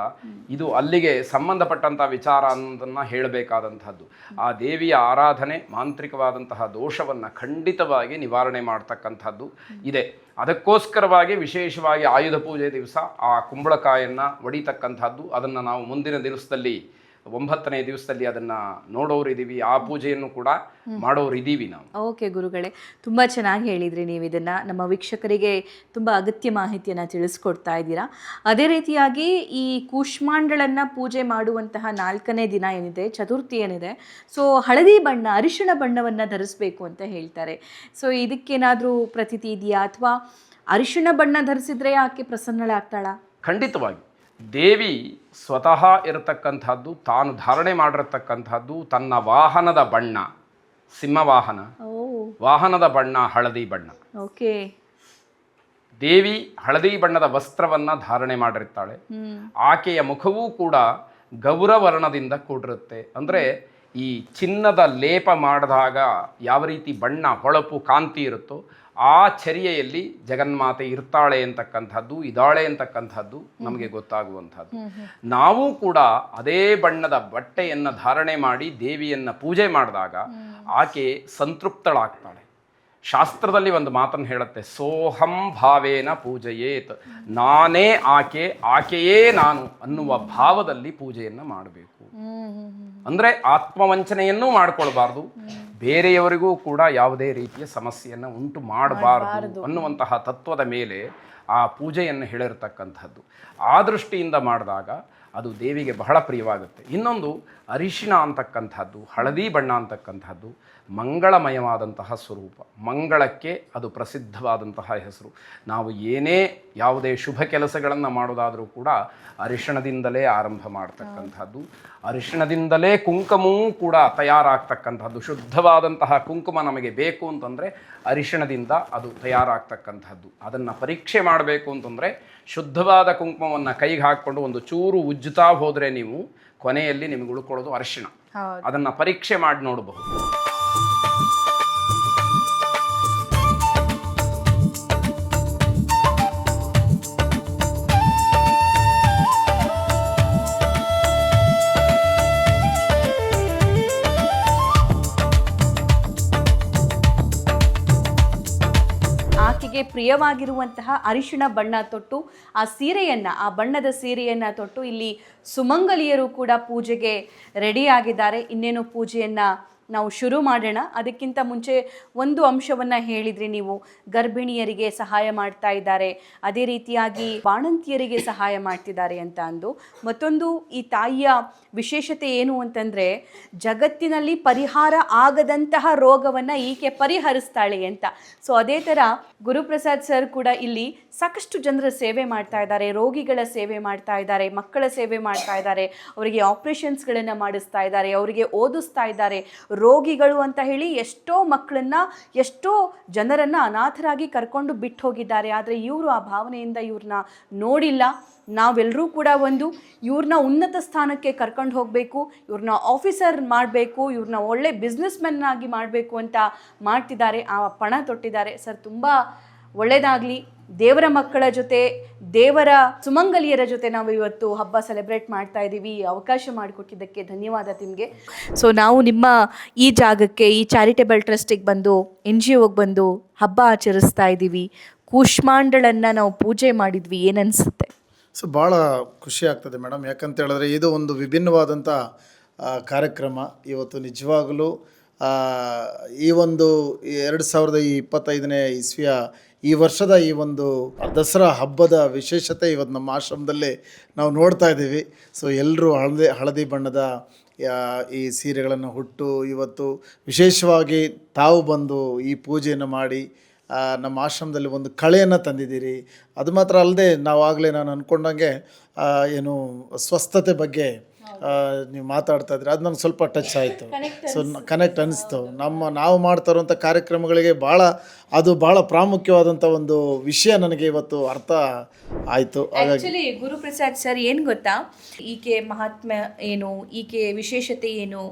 ಇದು ಅಲ್ಲಿಗೆ ಸಂಬಂಧಪಟ್ಟಂತಹ ವಿಚಾರ ಅನ್ನೋದನ್ನು ಹೇಳಬೇಕಾದಂಥದ್ದು. ಆ ದೇವಿಯ ಆರಾಧನೆ ಮಾಂತ್ರಿಕವಾದಂತಹ ದೋಷವನ್ನು ಖಂಡಿತವಾಗಿ ನಿವಾರಣೆ ಮಾಡ್ತಕ್ಕಂಥದ್ದು ಇದೆ. ಅದಕ್ಕೋಸ್ಕರವಾಗಿ ವಿಶೇಷವಾಗಿ ಆಯುಧ ಪೂಜೆ ದಿವಸ ಆ ಕುಂಬಳಕಾಯನ್ನು ಒಡಿತಕ್ಕಂಥದ್ದು ಅದನ್ನು ನಾವು ಮುಂದಿನ ದಿವಸದಲ್ಲಿ ಒಂಬತ್ತನೇ ದಿವಸದಲ್ಲಿ ಅದನ್ನು ನೋಡೋರಿದ್ದೀವಿ ಆ ಪೂಜೆಯನ್ನು ಕೂಡ ಮಾಡೋರು ಇದ್ದೀವಿ ನಾವು. ಓಕೆ ಗುರುಗಳೇ ತುಂಬ ಚೆನ್ನಾಗಿ ಹೇಳಿದ್ರಿ ನೀವು ಇದನ್ನ. ನಮ್ಮ ವೀಕ್ಷಕರಿಗೆ ತುಂಬ ಅಗತ್ಯ ಮಾಹಿತಿಯನ್ನು ತಿಳಿಸ್ಕೊಡ್ತಾ ಇದ್ದೀರಾ. ಅದೇ ರೀತಿಯಾಗಿ ಈ ಕೂಷ್ಮಾಂಡಳನ್ನು ಪೂಜೆ ಮಾಡುವಂತಹ ನಾಲ್ಕನೇ ದಿನ ಏನಿದೆ ಚತುರ್ಥಿ ಏನಿದೆ ಸೊ ಹಳದಿ ಬಣ್ಣ ಅರಿಶಿಣ ಬಣ್ಣವನ್ನು ಧರಿಸಬೇಕು ಅಂತ ಹೇಳ್ತಾರೆ. ಸೊ ಇದಕ್ಕೇನಾದರೂ ಪ್ರತೀತಿ ಇದೆಯಾ? ಅಥವಾ ಅರಿಶಿಣ ಬಣ್ಣ ಧರಿಸಿದ್ರೆ ಆಕೆ ಪ್ರಸನ್ನಳಾಗ್ತಾಳಾ? ಖಂಡಿತವಾಗಿ. ದೇವಿ ಸ್ವತಃ ಇರತಕ್ಕಂಥದ್ದು ತಾನು ಧಾರಣೆ ಮಾಡಿರತಕ್ಕಂಥದ್ದು ತನ್ನ ವಾಹನದ ಬಣ್ಣ ಸಿಂಹ ವಾಹನ. ವಾಹನದ ಬಣ್ಣ ಹಳದಿ ಬಣ್ಣ. ಓಕೆ. ದೇವಿ ಹಳದಿ ಬಣ್ಣದ ವಸ್ತ್ರವನ್ನ ಧಾರಣೆ ಮಾಡಿರ್ತಾಳೆ. ಆಕೆಯ ಮುಖವೂ ಕೂಡ ಗೌರವರ್ಣದಿಂದ ಕೂಡಿರುತ್ತೆ. ಅಂದರೆ ಈ ಚಿನ್ನದ ಲೇಪ ಮಾಡಿದಾಗ ಯಾವ ರೀತಿ ಬಣ್ಣ ಹೊಳಪು ಕಾಂತಿ ಇರುತ್ತೋ ಆ ಚರ್ಯೆಯಲ್ಲಿ ಜಗನ್ಮಾತೆ ಇರ್ತಾಳೆ ಅಂತಕ್ಕಂಥದ್ದು ಇದಾಳೆ ಅಂತಕ್ಕಂಥದ್ದು ನಮಗೆ ಗೊತ್ತಾಗುವಂಥದ್ದು. ನಾವು ಕೂಡ ಅದೇ ಬಣ್ಣದ ಬಟ್ಟೆಯನ್ನು ಧಾರಣೆ ಮಾಡಿ ದೇವಿಯನ್ನು ಪೂಜೆ ಮಾಡಿದಾಗ ಆಕೆ ಸಂತೃಪ್ತಳಾಗ್ತಾಳೆ. ಶಾಸ್ತ್ರದಲ್ಲಿ ಒಂದು ಮಾತನ್ನು ಹೇಳುತ್ತೆ ಸೋಹಂ ಭಾವೇನ ಪೂಜೆಯೇತ್ ನಾನೇ ಆಕೆ ಆಕೆಯೇ ನಾನು ಅನ್ನುವ ಭಾವದಲ್ಲಿ ಪೂಜೆಯನ್ನು ಮಾಡಬೇಕು. ಅಂದರೆ ಆತ್ಮವಂಚನೆಯನ್ನೂ ಮಾಡ್ಕೊಳ್ಬಾರ್ದು. ಬೇರೆಯವರಿಗೂ ಕೂಡ ಯಾವುದೇ ರೀತಿಯ ಸಮಸ್ಯೆಯನ್ನು ಉಂಟು ಮಾಡಬಾರದು ಅನ್ನುವಂತಹ ತತ್ವದ ಮೇಲೆ ಆ ಪೂಜೆಯನ್ನು ಹೇಳಿರತಕ್ಕಂಥದ್ದು. ಆ ದೃಷ್ಟಿಯಿಂದ ಮಾಡಿದಾಗ ಅದು ದೇವಿಗೆ ಬಹಳ ಪ್ರಿಯವಾಗುತ್ತೆ. ಇನ್ನೊಂದು ಅರಿಶಿಣ ಅಂತಕ್ಕಂಥದ್ದು ಹಳದಿ ಬಣ್ಣ ಅಂತಕ್ಕಂಥದ್ದು ಮಂಗಳಮಯವಾದಂತಹ ಸ್ವರೂಪ. ಮಂಗಳಕ್ಕೆ ಅದು ಪ್ರಸಿದ್ಧವಾದಂತಹ ಹೆಸರು. ನಾವು ಏನೇ ಯಾವುದೇ ಶುಭ ಕೆಲಸಗಳನ್ನು ಮಾಡೋದಾದರೂ ಕೂಡ ಅರಿಶಿಣದಿಂದಲೇ ಆರಂಭ ಮಾಡ್ತಕ್ಕಂಥದ್ದು. ಅರಿಶಿಣದಿಂದಲೇ ಕುಂಕುಮವೂ ಕೂಡ ತಯಾರಾಗ್ತಕ್ಕಂಥದ್ದು. ಶುದ್ಧವಾದಂತಹ ಕುಂಕುಮ ನಮಗೆ ಬೇಕು ಅಂತಂದರೆ ಅರಿಶಿಣದಿಂದ ಅದು ತಯಾರಾಗ್ತಕ್ಕಂಥದ್ದು. ಅದನ್ನು ಪರೀಕ್ಷೆ ಮಾಡಬೇಕು ಅಂತಂದರೆ ಶುದ್ಧವಾದ ಕುಂಕುಮವನ್ನು ಕೈಗೆ ಹಾಕ್ಕೊಂಡು ಒಂದು ಚೂರು ಉಜ್ಜುತ್ತಾ ಹೋದರೆ ನೀವು ಕೊನೆಯಲ್ಲಿ ನಿಮಗೆ ಉಳ್ಕೊಳ್ಳೋದು ಅರಿಶಿಣ. ಅದನ್ನು ಪರೀಕ್ಷೆ ಮಾಡಿ ನೋಡಬಹುದು. ಆಕೆಗೆ ಪ್ರಿಯವಾಗಿರುವಂತಹ ಅರಿಶಿಣ ಬಣ್ಣ ತೊಟ್ಟು, ಆ ಸೀರೆಯನ್ನು, ಆ ಬಣ್ಣದ ಸೀರೆಯನ್ನು ತೊಟ್ಟು ಇಲ್ಲಿ ಸುಮಂಗಲಿಯರು ಕೂಡ ಪೂಜೆಗೆ ರೆಡಿಯಾಗಿದ್ದಾರೆ ಇನ್ನೇನು ಪೂಜೆಯನ್ನ ನಾವು ಶುರು ಮಾಡೋಣ. ಅದಕ್ಕಿಂತ ಮುಂಚೆ ಒಂದು ಅಂಶವನ್ನು ಹೇಳಿದ್ರಿ ನೀವು. ಗರ್ಭಿಣಿಯರಿಗೆ ಸಹಾಯ ಮಾಡ್ತಾ ಇದ್ದಾರೆ. ಅದೇ ರೀತಿಯಾಗಿ ಬಾಣಂತಿಯರಿಗೆ ಸಹಾಯ ಮಾಡ್ತಿದ್ದಾರೆ ಅಂತ ಅಂದು. ಮತ್ತೊಂದು ಈ ತಾಯಿಯ ವಿಶೇಷತೆ ಏನು ಅಂತಂದರೆ, ಜಗತ್ತಿನಲ್ಲಿ ಪರಿಹಾರ ಆಗದಂತಹ ರೋಗವನ್ನು ಈಕೆ ಪರಿಹರಿಸ್ತಾಳೆ ಅಂತ. ಸೊ ಅದೇ ಥರ ಗುರುಪ್ರಸಾದ್ ಸರ್ ಕೂಡ ಇಲ್ಲಿ ಸಾಕಷ್ಟು ಜನರ ಸೇವೆ ಮಾಡ್ತಾ ಇದ್ದಾರೆ. ರೋಗಿಗಳ ಸೇವೆ ಮಾಡ್ತಾ ಇದ್ದಾರೆ. ಮಕ್ಕಳ ಸೇವೆ ಮಾಡ್ತಾ ಇದ್ದಾರೆ. ಅವರಿಗೆ ಆಪ್ರೇಷನ್ಸ್ಗಳನ್ನು ಮಾಡಿಸ್ತಾ ಇದ್ದಾರೆ. ಅವರಿಗೆ ಓದಿಸ್ತಾ ಇದ್ದಾರೆ. ರೋಗಿಗಳು ಅಂತ ಹೇಳಿ ಎಷ್ಟೋ ಮಕ್ಕಳನ್ನು, ಎಷ್ಟೋ ಜನರನ್ನು ಅನಾಥರಾಗಿ ಕರ್ಕೊಂಡು ಬಿಟ್ಟು ಹೋಗಿದ್ದಾರೆ ಆದರೆ ಇವರು ಆ ಭಾವನೆಯಿಂದ ಇವ್ರನ್ನ ನೋಡಿಲ್ಲ. ನಾವೆಲ್ಲರೂ ಕೂಡ ಒಂದು ಇವ್ರನ್ನ ಉನ್ನತ ಸ್ಥಾನಕ್ಕೆ ಕರ್ಕೊಂಡು ಹೋಗಬೇಕು ಇವ್ರನ್ನ ಆಫೀಸರ್ ಮಾಡಬೇಕು ಇವ್ರನ್ನ ಒಳ್ಳೆ ಬಿಸ್ನೆಸ್ ಆಗಿ ಮಾಡಬೇಕು ಅಂತ ಮಾಡ್ತಿದ್ದಾರೆ. ಆ ಪಣ ತೊಟ್ಟಿದ್ದಾರೆ. ಸರ್, ತುಂಬ ಒಳ್ಳೆಯದಾಗಲಿ ದೇವರ ಮಕ್ಕಳ ಜೊತೆ, ದೇವರ ಸುಮಂಗಲಿಯರ ಜೊತೆ ನಾವು ಇವತ್ತು ಹಬ್ಬ ಸೆಲೆಬ್ರೇಟ್ ಮಾಡ್ತಾ ಇದ್ದೀವಿ ಅವಕಾಶ ಮಾಡಿಕೊಟ್ಟಿದ್ದಕ್ಕೆ ಧನ್ಯವಾದ ನಿಮಗೆ ಸೊ ನಾವು ನಿಮ್ಮ ಈ ಜಾಗಕ್ಕೆ, ಈ ಚಾರಿಟೇಬಲ್ ಟ್ರಸ್ಟಿಗೆ ಬಂದು ಎನ್ ಜಿ ಒಗೆ ಬಂದು ಹಬ್ಬ ಆಚರಿಸ್ತಾ ಇದ್ದೀವಿ ಕೂಷ್ಮಾಂಡಳನ್ನು ನಾವು ಪೂಜೆ ಮಾಡಿದ್ವಿ. ಏನನ್ಸುತ್ತೆ? ಸೊ, ಭಾಳ ಖುಷಿ ಆಗ್ತದೆ ಮೇಡಮ್. ಯಾಕಂತ ಹೇಳಿದ್ರೆ ಇದು ಒಂದು ವಿಭಿನ್ನವಾದಂಥ ಕಾರ್ಯಕ್ರಮ. ಇವತ್ತು ನಿಜವಾಗಲೂ ಈ ಒಂದು ಎರಡು ಸಾವಿರದ ಇಪ್ಪತ್ತೈದನೇ ಇಸ್ವಿಯ ಈ ವರ್ಷದ ಈ ಒಂದು ದಸರಾ ಹಬ್ಬದ ವಿಶೇಷತೆ ಇವತ್ತು ನಮ್ಮ ಆಶ್ರಮದಲ್ಲಿ ನಾವು ನೋಡ್ತಾ ಇದ್ದೀವಿ. ಸೊ ಎಲ್ಲರೂ ಹಳದಿ ಹಳದಿ ಬಣ್ಣದ ಈ ಸೀರೆಗಳನ್ನು ಹುಟ್ಟು ಇವತ್ತು ವಿಶೇಷವಾಗಿ ತಾವು ಬಂದು ಈ ಪೂಜೆಯನ್ನು ಮಾಡಿ ನಮ್ಮ ಆಶ್ರಮದಲ್ಲಿ ಒಂದು ಕಳೆಯನ್ನು ತಂದಿದ್ದೀರಿ. ಅದು ಮಾತ್ರ ಅಲ್ಲದೆ ನಾವು ಆಗಲೇ ನಾನು ಅಂದ್ಕೊಂಡಂಗೆ ಏನು, ಸ್ವಸ್ಥತೆ ಬಗ್ಗೆ ನೀವು ಮಾತಾಡ್ತಾ ಇದ್ರಿ ಅದು ನನಗೆ ಸ್ವಲ್ಪ ಟಚ್ ಆಯಿತು. ಸೊ ಕನೆಕ್ಟ್ ಅನಿಸ್ತು. ನಮ್ಮ ನಾವು ಮಾಡ್ತಾ ಇರುವಂಥ ಕಾರ್ಯಕ್ರಮಗಳಿಗೆ ಭಾಳ ಅದು ಭಾಳ ಪ್ರಾಮುಖ್ಯವಾದಂಥ ಒಂದು ವಿಷಯ ನನಗೆ ಇವತ್ತು ಅರ್ಥ ಆಯಿತು. ಆಕ್ಚುಲಿ ಗುರುಪ್ರಸಾದ್ ಸರ್ ಏನು ಗೊತ್ತಾ? ಈಕೆ ಮಹಾತ್ಮ ಏನು ಈಕೆ ವಿಶೇಷತೆ ಏನು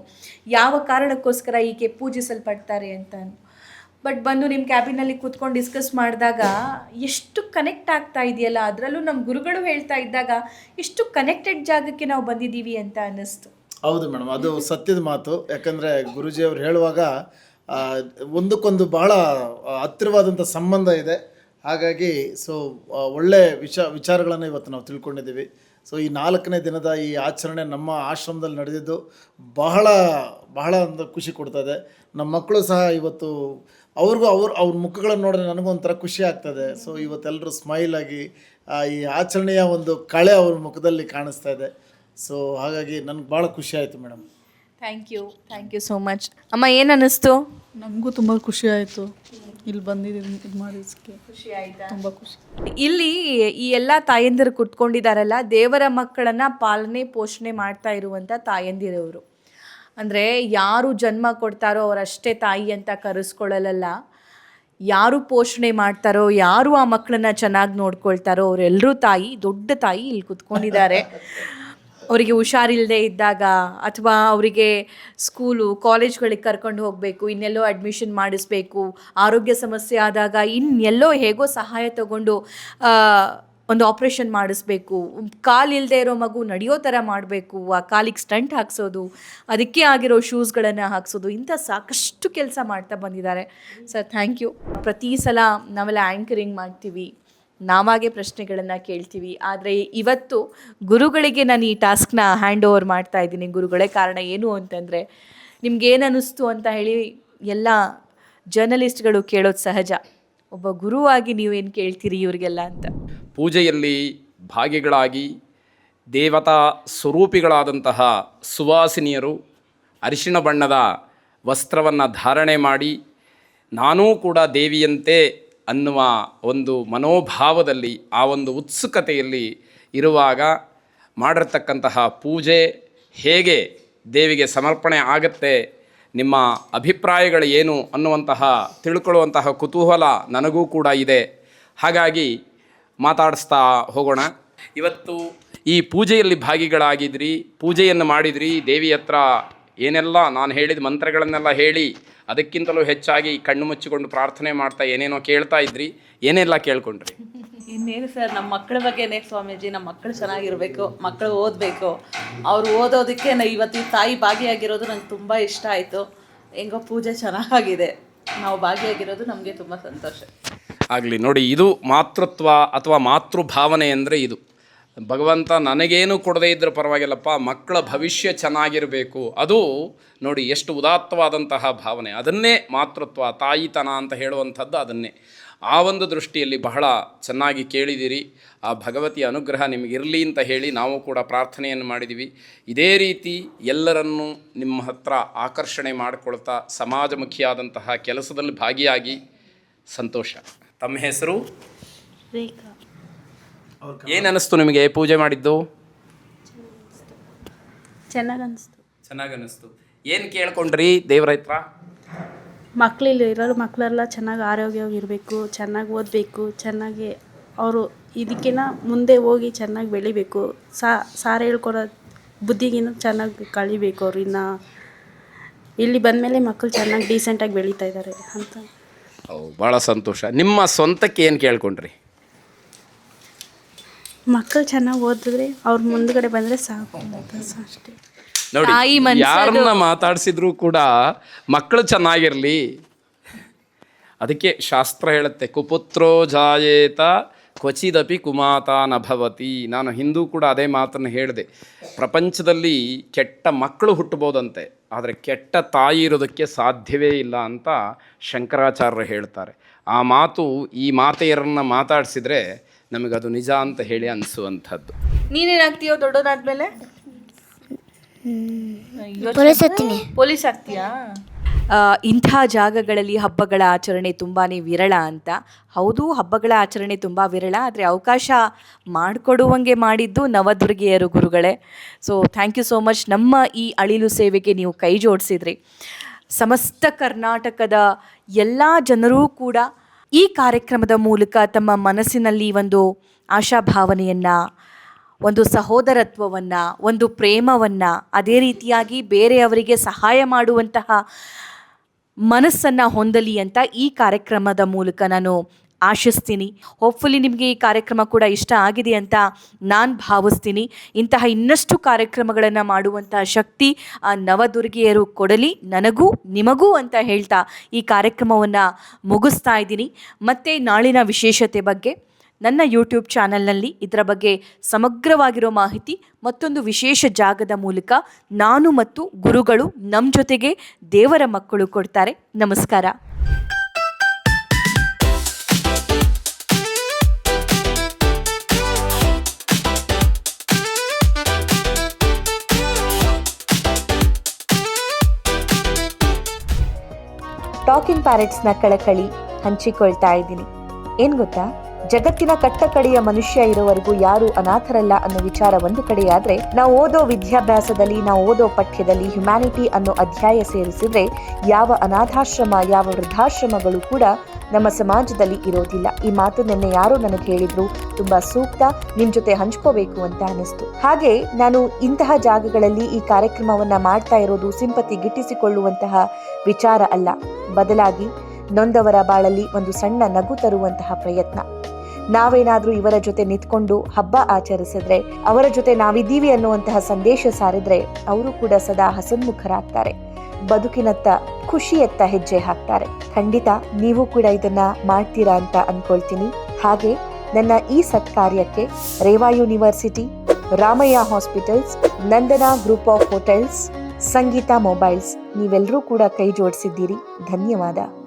ಯಾವ ಕಾರಣಕ್ಕೋಸ್ಕರ ಈಕೆ ಪೂಜಿಸಲ್ಪಡ್ತಾರೆ ಅಂತ ಬಟ್ ಬಂದು ನಿಮ್ಮ ಕ್ಯಾಬಿನಲ್ಲಿ ಕೂತ್ಕೊಂಡು ಡಿಸ್ಕಸ್ ಮಾಡಿದಾಗ ಎಷ್ಟು ಕನೆಕ್ಟ್ ಆಗ್ತಾ ಇದೆಯಲ್ಲ? ಅದರಲ್ಲೂ ನಮ್ಮ ಗುರುಗಳು ಹೇಳ್ತಾ ಇದ್ದಾಗ ಎಷ್ಟು ಕನೆಕ್ಟೆಡ್ ಜಾಗಕ್ಕೆ ನಾವು ಬಂದಿದ್ದೀವಿ ಅಂತ ಅನ್ನಿಸ್ತು. ಹೌದು ಮೇಡಮ್ ಅದು ಸತ್ಯದ ಮಾತು. ಯಾಕಂದರೆ ಗುರುಜಿಯವರು ಹೇಳುವಾಗ ಒಂದಕ್ಕೊಂದು ಬಹಳ ಹತ್ತಿರವಾದಂಥ ಸಂಬಂಧ ಇದೆ. ಹಾಗಾಗಿ ಸೊ ಒಳ್ಳೆ ವಿಚ ವಿಚಾರಗಳನ್ನು ಇವತ್ತು ನಾವು ತಿಳ್ಕೊಂಡಿದ್ದೀವಿ. ಸೊ ಈ ನಾಲ್ಕನೇ ದಿನದ ಈ ಆಚರಣೆ ನಮ್ಮ ಆಶ್ರಮದಲ್ಲಿ ನಡೆದಿದ್ದು ಬಹಳ ಬಹಳ ಒಂದು ಖುಷಿ ಕೊಡ್ತದೆ ನಮ್ಮ ಮಕ್ಕಳು ಸಹ ಇವತ್ತು ಅವ್ರಿಗೂ ಅವ್ರ ಅವ್ರ ಮುಖಗಳನ್ನು ನೋಡಿದ್ರೆ ನನಗೂ ಒಂಥರ ಖುಷಿ ಆಗ್ತದೆ. ಸೊ ಇವತ್ತೆಲ್ಲರೂ ಸ್ಮೈಲ್ ಆಗಿ ಆ, ಈ ಆಚರಣೆಯ ಒಂದು ಕಳೆ ಅವ್ರ ಮುಖದಲ್ಲಿ ಕಾಣಿಸ್ತಾ ಇದೆ. ಸೊ ಹಾಗಾಗಿ ನನಗೆ ಭಾಳ ಖುಷಿ ಆಯಿತು madam thank you thank you so much ಅಮ್ಮ ಏನು ಅನ್ನಿಸ್ತು? ನಮಗೂ ತುಂಬ ಖುಷಿ ಆಯಿತು. ಇಲ್ಲಿ ಬಂದಿದ್ದೀನಿ ಇದು ಮಾಡಿದ್ದಕ್ಕೆ ಖುಷಿ ಆಯ್ತಾ? ತುಂಬ ಖುಷಿ. ಇಲ್ಲಿ ಈ ಎಲ್ಲ ತಾಯಂದಿರು ಕುತ್ಕೊಂಡಿದ್ದಾರಲ್ಲ ದೇವರ ಮಕ್ಕಳನ್ನ ಪಾಲನೆ ಪೋಷಣೆ ಮಾಡ್ತಾ ಇರುವಂಥ ತಾಯಂದಿರವರು. ಅಂದರೆ ಯಾರು ಜನ್ಮ ಕೊಡ್ತಾರೋ ಅವರಷ್ಟೇ ತಾಯಿ ಅಂತ ಕರೆಸ್ಕೊಳ್ಳಲ್ಲ ಯಾರು ಪೋಷಣೆ ಮಾಡ್ತಾರೋ, ಯಾರು ಆ ಮಕ್ಕಳನ್ನ ಚೆನ್ನಾಗಿ ನೋಡ್ಕೊಳ್ತಾರೋ ಅವರೆಲ್ಲರೂ ತಾಯಿ, ದೊಡ್ಡ ತಾಯಿ ಇಲ್ಲಿ ಕುತ್ಕೊಂಡಿದ್ದಾರೆ. ಅವರಿಗೆ ಹುಷಾರಿಲ್ಲದೆ ಇದ್ದಾಗ ಅಥವಾ ಅವರಿಗೆ ಸ್ಕೂಲು, ಕಾಲೇಜ್ಗಳಿಗೆ ಕರ್ಕೊಂಡು ಹೋಗಬೇಕು, ಇನ್ನೆಲ್ಲೋ ಅಡ್ಮಿಷನ್ ಮಾಡಿಸ್ಬೇಕು, ಆರೋಗ್ಯ ಸಮಸ್ಯೆ ಆದಾಗ ಇನ್ನೆಲ್ಲೋ ಹೇಗೋ ಸಹಾಯ ತಗೊಂಡು ಒಂದು ಆಪ್ರೇಷನ್ ಮಾಡಿಸ್ಬೇಕು. ಕಾಲು ಇಲ್ಲದೆ ಇರೋ ಮಗು ನಡೆಯೋ ಥರ ಮಾಡಬೇಕು. ಆ ಕಾಲಿಗೆ ಸ್ಟಂಟ್ ಹಾಕ್ಸೋದು, ಅದಕ್ಕೆ ಆಗಿರೋ ಶೂಸ್ಗಳನ್ನು ಹಾಕ್ಸೋದು, ಇಂಥ ಸಾಕಷ್ಟು ಕೆಲಸ ಮಾಡ್ತಾ ಬಂದಿದ್ದಾರೆ. Sir, thank you. ಪ್ರತಿ ಸಲ ನಾವೆಲ್ಲ ಆ್ಯಂಕರಿಂಗ್ ಮಾಡ್ತೀವಿ. ನಾವಾಗೆ ಪ್ರಶ್ನೆಗಳನ್ನು ಕೇಳ್ತೀವಿ. ಆದರೆ ಇವತ್ತು ಗುರುಗಳಿಗೆ ನಾನು ಈ ಟಾಸ್ಕ್ನ ಹ್ಯಾಂಡ್ ಓವರ್ ಮಾಡ್ತಾ ಇದ್ದೀನಿ. ಗುರುಗಳೇ ಕಾರಣ ಏನು ಅಂತಂದರೆ, ನಿಮ್ಗೇನು ಅನ್ನಿಸ್ತು ಅಂತ ಹೇಳಿ ಎಲ್ಲ ಜರ್ನಲಿಸ್ಟ್ಗಳು ಕೇಳೋದು ಸಹಜ. ಒಬ್ಬ ಗುರುವಾಗಿ ನೀವೇನು ಕೇಳ್ತೀರಿ ಇವರಿಗೆಲ್ಲ ಅಂತ? ಪೂಜೆಯಲ್ಲಿ ಭಾಗಿಗಳಾಗಿ ದೇವತಾ ಸ್ವರೂಪಿಗಳಾದಂತಹ ಸುವಾಸಿನಿಯರು ಅರಿಶಿಣ ಬಣ್ಣದ ವಸ್ತ್ರವನ್ನು ಧಾರಣೆ ಮಾಡಿ ನಾನೂ ಕೂಡ ದೇವಿಯಂತೆ ಅನ್ನುವ ಒಂದು ಮನೋಭಾವದಲ್ಲಿ ಆ ಒಂದು ಉತ್ಸುಕತೆಯಲ್ಲಿ ಇರುವಾಗ ಮಾಡಿರ್ತಕ್ಕಂತಹ ಪೂಜೆ ಹೇಗೆ ದೇವಿಗೆ ಸಮರ್ಪಣೆ ಆಗತ್ತೆ ನಿಮ್ಮ ಅಭಿಪ್ರಾಯಗಳು ಏನು ಅನ್ನುವಂತಹ ತಿಳ್ಕೊಳ್ಳುವಂತಹ ಕುತೂಹಲ ನನಗೂ ಕೂಡ ಇದೆ. ಹಾಗಾಗಿ ಮಾತಾಡಿಸ್ತಾ ಹೋಗೋಣ. ಇವತ್ತು ಈ ಪೂಜೆಯಲ್ಲಿ ಭಾಗಿಗಳಾಗಿದ್ರಿ, ಪೂಜೆಯನ್ನು ಮಾಡಿದ್ರಿ, ದೇವಿ ಹತ್ರ ಏನೆಲ್ಲ ನಾನು ಹೇಳಿದ ಮಂತ್ರಗಳನ್ನೆಲ್ಲ ಹೇಳಿ ಅದಕ್ಕಿಂತಲೂ ಹೆಚ್ಚಾಗಿ ಕಣ್ಣು ಮುಚ್ಚಿಕೊಂಡು ಪ್ರಾರ್ಥನೆ ಮಾಡ್ತಾ ಏನೇನೋ ಕೇಳ್ತಾ ಇದ್ರಿ, ಏನೆಲ್ಲ ಕೇಳ್ಕೊಂಡ್ರಿ? ಇನ್ನೇನು ಸರ್ ನಮ್ಮ ಮಕ್ಕಳ ಬಗ್ಗೆನೇ ಸ್ವಾಮೀಜಿ ನಮ್ಮ ಮಕ್ಕಳು ಚೆನ್ನಾಗಿರಬೇಕು ಮಕ್ಕಳು ಓದಬೇಕು. ಅವ್ರು ಓದೋದಕ್ಕೆ ನಾ ಇವತ್ತು ಈ ತಾಯಿ ಭಾಗಿಯಾಗಿರೋದು ನಂಗೆ ತುಂಬ ಇಷ್ಟ ಆಯಿತು. ಹೆಂಗೋ ಪೂಜೆ ಚೆನ್ನಾಗಿದೆ ನಾವು ಭಾಗಿಯಾಗಿರೋದು ನಮಗೆ ತುಂಬ ಸಂತೋಷ. ಆಗಲಿ, ನೋಡಿ, ಇದು ಮಾತೃತ್ವ ಅಥವಾ ಮಾತೃಭಾವನೆ ಅಂದರೆ ಇದು. ಭಗವಂತ ನನಗೇನು ಕೊಡದೇ ಇದ್ದರೂ ಪರವಾಗಿಲ್ಲಪ್ಪ, ಮಕ್ಕಳ ಭವಿಷ್ಯ ಚೆನ್ನಾಗಿರಬೇಕು. ಅದು, ನೋಡಿ, ಎಷ್ಟು ಉದಾತ್ತವಾದಂತಹ ಭಾವನೆ. ಅದನ್ನೇ ಮಾತೃತ್ವ, ತಾಯಿತನ ಅಂತ ಹೇಳುವಂಥದ್ದು ಅದನ್ನೇ. ಆ ಒಂದು ದೃಷ್ಟಿಯಲ್ಲಿ ಬಹಳ ಚೆನ್ನಾಗಿ ಕೇಳಿದಿರಿ. ಆ ಭಗವತಿಯ ಅನುಗ್ರಹ ನಿಮಗಿರಲಿ ಅಂತ ಹೇಳಿ ನಾವು ಕೂಡ ಪ್ರಾರ್ಥನೆಯನ್ನು ಮಾಡಿದ್ದೀವಿ ಇದೇ ರೀತಿ ಎಲ್ಲರನ್ನೂ ನಿಮ್ಮ ಹತ್ರ ಆಕರ್ಷಣೆ ಮಾಡಿಕೊಳ್ತಾ ಸಮಾಜಮುಖಿಯಾದಂತಹ ಕೆಲಸದಲ್ಲಿ ಭಾಗಿಯಾಗಿ ಸಂತೋಷ. ತಮ್ಮ ಹೆಸರು? ರೇಖಾ. ಏನು ಅನ್ನಿಸ್ತು ನಿಮಗೆ ಪೂಜೆ ಮಾಡಿದ್ದು? ಚೆನ್ನಾಗಿ ಅನಿಸ್ತು. ಚೆನ್ನಾಗಿ ಅನ್ನಿಸ್ತು ಏನು ಕೇಳ್ಕೊಂಡ್ರಿ ದೇವರ ಹತ್ರ? ಮಕ್ಕಳಿಲ್ಲ ಇರೋರು ಮಕ್ಕಳೆಲ್ಲ ಚೆನ್ನಾಗಿ ಆರೋಗ್ಯವಾಗಿರಬೇಕು ಚೆನ್ನಾಗಿ ಓದಬೇಕು ಚೆನ್ನಾಗಿ ಅವರು ಇದಕ್ಕಿನ್ನ ಮುಂದೆ ಹೋಗಿ ಚೆನ್ನಾಗಿ ಬೆಳಿಬೇಕು. ಸಾ ಸಾರ್ ಹೇಳ್ಕೊಡೋ ಬುದ್ಧಿಗಿನ ಚೆನ್ನಾಗಿ ಕಳಿಬೇಕು ಅವ್ರು ಇನ್ನು. ಇಲ್ಲಿ ಬಂದಮೇಲೆ ಮಕ್ಕಳು ಚೆನ್ನಾಗಿ ಡೀಸೆಂಟಾಗಿ ಬೆಳೀತಾ ಇದ್ದಾರೆ ಅಂತ. ಓ ಭಾಳ ಸಂತೋಷ. ನಿಮ್ಮ ಸ್ವಂತಕ್ಕೆ ಏನು ಕೇಳ್ಕೊಂಡ್ರಿ? ಮಕ್ಕಳು ಚೆನ್ನಾಗಿ ಓದಿದ್ರೆ ಅವ್ರ ಮುಂದ್ಗಡೆ ಬಂದರೆ ಸಾಕು. ಅಂತ ನೋಡಿ ಮನ್ಸದು- ಯಾರನ್ನ ಮಾತಾಡಿಸಿದ್ರು ಕೂಡ ಮಕ್ಕಳು ಚೆನ್ನಾಗಿರ್ಲಿ. ಅದಕ್ಕೆ ಶಾಸ್ತ್ರ ಹೇಳುತ್ತೆ ಕುಪುತ್ರೋ ಜಾಯೇತ ಕ್ವಚಿದಪಿ ಕುಮಾತ ನಭವತಿ ನಾನು ಹಿಂದೂ ಕೂಡ ಅದೇ ಮಾತನ್ನು ಹೇಳಿದೆ. ಪ್ರಪಂಚದಲ್ಲಿ ಕೆಟ್ಟ ಮಕ್ಕಳು ಹುಟ್ಟಬೋದಂತೆ ಆದರೆ ಕೆಟ್ಟ ತಾಯಿ ಇರೋದಕ್ಕೆ ಸಾಧ್ಯವೇ ಇಲ್ಲ ಅಂತ ಶಂಕರಾಚಾರ್ಯರು ಹೇಳ್ತಾರೆ. ಆ ಮಾತು ಈ ಮಾತೆಯರನ್ನು ಮಾತಾಡಿಸಿದ್ರೆ ನಮಗದು ನಿಜ ಅಂತ ಹೇಳಿ ಅನಿಸುವಂಥದ್ದು. ನೀನೇನಾಗ್ತೀಯೋ ದೊಡ್ಡದಾದ್ಮೇಲೆ? ಪೊಲೀಸ್ ಆಗ್ತೀಯಾ ಇಂಥ ಜಾಗಗಳಲ್ಲಿ ಹಬ್ಬಗಳ ಆಚರಣೆ ತುಂಬಾ ವಿರಳ ಅಂತ. ಹೌದು ಹಬ್ಬಗಳ ಆಚರಣೆ ತುಂಬ ವಿರಳ ಆದರೆ ಅವಕಾಶ ಮಾಡಿಕೊಡುವಂಗೆ ಮಾಡಿದ್ದು ನವದುರ್ಗಿಯರು ಗುರುಗಳೇ. So thank you so much ನಮ್ಮ ಈ ಅಳಿಲು ಸೇವೆಗೆ ನೀವು ಕೈ ಜೋಡಿಸಿದ್ರಿ. ಸಮಸ್ತ ಕರ್ನಾಟಕದ ಎಲ್ಲ ಜನರೂ ಕೂಡ ಈ ಕಾರ್ಯಕ್ರಮದ ಮೂಲಕ ತಮ್ಮ ಮನಸ್ಸಿನಲ್ಲಿ ಒಂದು ಆಶಾಭಾವನೆಯನ್ನು ಒಂದು ಸಹೋದರತ್ವವನ್ನು, ಒಂದು ಪ್ರೇಮವನ್ನು, ಅದೇ ರೀತಿಯಾಗಿ ಬೇರೆಯವರಿಗೆ ಸಹಾಯ ಮಾಡುವಂತಹ ಮನಸ್ಸನ್ನು ಹೊಂದಲಿ ಅಂತ ಈ ಕಾರ್ಯಕ್ರಮದ ಮೂಲಕ ನಾನು ಆಶಿಸ್ತೀನಿ. ಹೋಪ್ಫುಲಿ ನಿಮಗೆ ಈ ಕಾರ್ಯಕ್ರಮ ಕೂಡ ಇಷ್ಟ ಆಗಿದೆ ಅಂತ ನಾನು ಭಾವಿಸ್ತೀನಿ. ಇಂತಹ ಇನ್ನಷ್ಟು ಕಾರ್ಯಕ್ರಮಗಳನ್ನು ಮಾಡುವಂತಹ ಶಕ್ತಿ ಆ ನವದುರ್ಗಿಯರು ಕೊಡಲಿ, ನನಗೂ ನಿಮಗೂ ಅಂತ ಹೇಳ್ತಾ ಈ ಕಾರ್ಯಕ್ರಮವನ್ನು ಮುಗಿಸ್ತಾ ಇದ್ದೀನಿ. ಮತ್ತು ನಾಳಿನ ವಿಶೇಷತೆ ಬಗ್ಗೆ ನನ್ನ ಯೂಟ್ಯೂಬ್ ಚಾನಲ್ನಲ್ಲಿ ಇದರ ಬಗ್ಗೆ ಸಮಗ್ರವಾಗಿರೋ ಮಾಹಿತಿ ಮತ್ತೊಂದು ವಿಶೇಷ ಜಾಗದ ಮೂಲಕ ನಾನು ಮತ್ತು ಗುರುಗಳು ನಮ್ಮ ಜೊತೆಗೆ ದೇವರ ಮಕ್ಕಳು ಕೊಡ್ತಾರೆ. ನಮಸ್ಕಾರ. ಟಾಕಿಂಗ್ ಪ್ಯಾರೆಟ್ಸ್ನ ಕಳಕಳಿ ಹಂಚಿಕೊಳ್ತಾ ಇದ್ದೀನಿ. ಏನು ಗೊತ್ತಾ? ಜಗತ್ತಿನ ಕಟ್ಟಕಡೆಯ ಮನುಷ್ಯ ಇರೋವರೆಗೂ ಯಾರು ಅನಾಥರಲ್ಲ ಅನ್ನೋ ವಿಚಾರ ಒಂದು ಕಡೆಯಾದ್ರೆ, ನಾವು ಓದೋ ವಿದ್ಯಾಭ್ಯಾಸದಲ್ಲಿ, ನಾವು ಓದೋ ಪಠ್ಯದಲ್ಲಿ ಹ್ಯುಮ್ಯಾನಿಟಿ ಅನ್ನೋ ಅಧ್ಯಾಯ ಸೇರಿಸಿದ್ರೆ, ಯಾವ ಅನಾಥಾಶ್ರಮ, ಯಾವ ವೃದ್ಧಾಶ್ರಮಗಳು ಕೂಡ ನಮ್ಮ ಸಮಾಜದಲ್ಲಿ ಇರೋದಿಲ್ಲ. ಈ ಮಾತು ನಿನ್ನೆ ಯಾರೋ ನನಗೆ ಹೇಳಿದ್ರು, ತುಂಬಾ ಸೂಕ್ತ, ನಿಮ್ ಜೊತೆ ಹಂಚ್ಕೋಬೇಕು ಅಂತ ಅನಿಸ್ತು ಹಾಗೆ ನಾನು ಇಂತಹ ಜಾಗಗಳಲ್ಲಿ ಈ ಕಾರ್ಯಕ್ರಮವನ್ನ ಮಾಡ್ತಾ ಇರೋದು ಸಿಂಪತಿ ಗಿಟ್ಟಿಸಿಕೊಳ್ಳುವಂತಹ ವಿಚಾರ ಅಲ್ಲ. ಬದಲಾಗಿ ನೊಂದವರ ಬಾಳಲ್ಲಿ ಒಂದು ಸಣ್ಣ ನಗು ತರುವಂತಹ ಪ್ರಯತ್ನ. ನಾವೇನಾದ್ರೂ ಇವರ ಜೊತೆ ನಿಂತ್ಕೊಂಡು ಹಬ್ಬ ಆಚರಿಸಿದ್ರೆ, ಅವರ ಜೊತೆ ನಾವಿದ್ದೀವಿ ಅನ್ನುವಂತಹ ಸಂದೇಶ ಸಾರಿದ್ರೆ ಅವರು ಕೂಡ ಸದಾ ಹಸನ್ಮುಖರಾಗ್ತಾರೆ. ಬದುಕಿನತ್ತ ಖುಷಿಯತ್ತ ಹೆಜ್ಜೆ ಹಾಕ್ತಾರೆ. ಖಂಡಿತ ನೀವು ಕೂಡ ಇದನ್ನ ಮಾಡ್ತೀರಾ ಅಂತ ಅನ್ಕೊಳ್ತೀನಿ. ಹಾಗೆ ನನ್ನ ಈ ಸತ್ಕಾರ್ಯಕ್ಕೆ Reva university, Ramaiah hospitals, Nandana group of hotels, Sangeetha mobiles ನೀವೆಲ್ಲರೂ ಕೂಡ ಕೈ ಜೋಡಿಸಿದ್ದೀರಿ. ಧನ್ಯವಾದ.